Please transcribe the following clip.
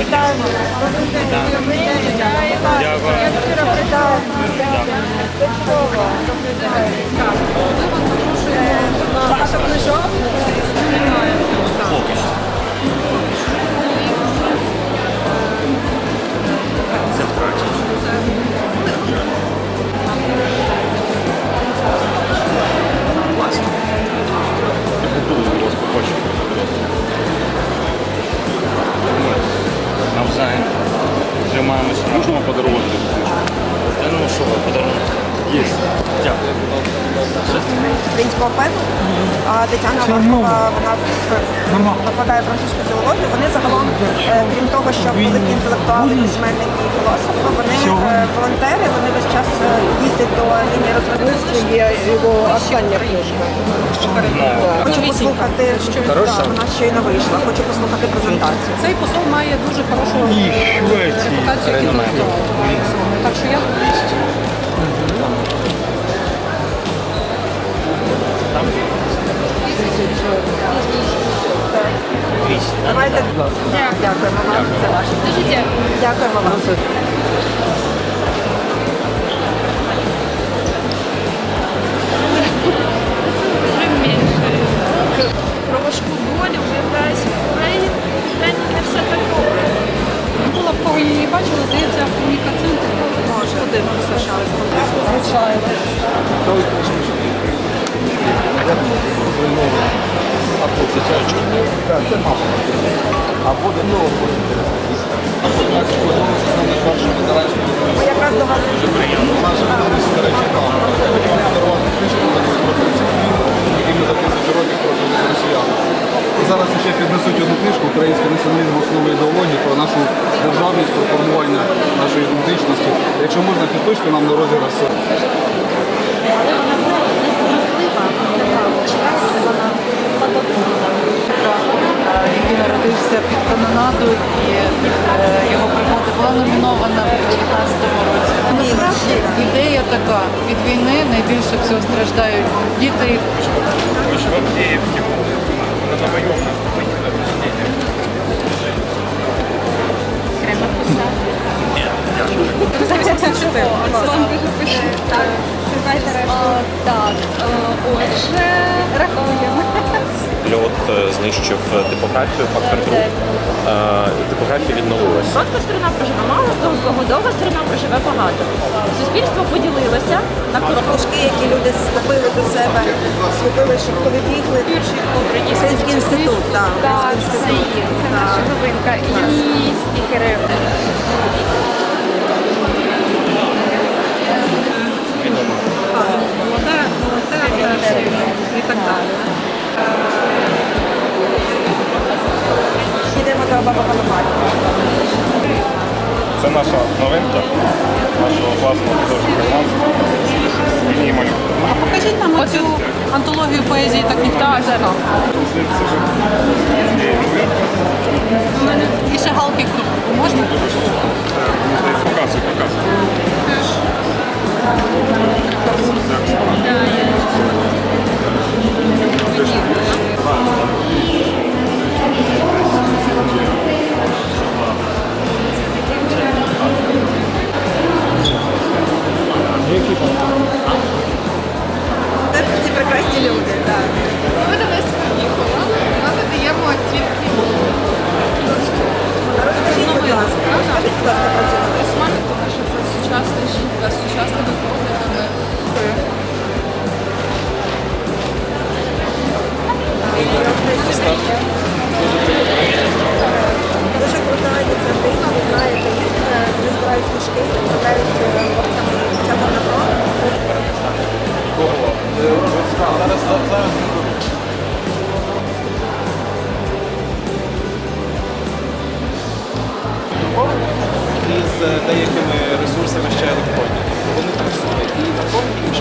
Вітаємо. Дякую. Є. Дякую. Українського пену. А Тетяна Маркова, вона викладає французьку філологію. Вони загалом, е, крім того, що великі інтелектуали, письменники і філософи, вони е, волонтери, вони весь час е, їздять до лінії розвитку. Є його остання книжка. Хочу послухати, що вона щойно вийшла. Хочу послухати презентацію. Цей посол має дуже хорошу репутацію як. Так що я Давайте дякуємо вам за ваше. Дуже дякую. Дякуємо вам. Менше. Про важку долю виявляється в Україні. Та не все так добре. була б кого її бачила, здається, комунікаційний. Може, подивимося, що Звичайно. Ми якраз до вас. І зараз ще піднесуть одну книжку Український націоналізм основи ідеології про нашу державність, про формування нашої ідентичності. Якщо можна, підпишете нам на розіграш. Він народився під канонадою і е, його пригода була номінована в 2019 році. Насправді ідея така: від війни найбільше всього страждають діти. Решту. Так, е, отже, рахуємо. Льот е, знищив типографію, фактор друк. Е, Типографія відновилася. Коротка сторона проживе мало, довго довга сторона проживе багато. Суспільство поділилося на. Кружки, які люди схопили до себе, схопили, щоб коли бігли. Український інститут, так. Так, це є, це наша новинка. І стікери. Це наша новинка нашого класного художника малюнку. А покажіть нам оцю антологію поезії так ніхто не читав. І ще галки із деякими ресурсами ще електронні. Вони працюють і на фронті, і в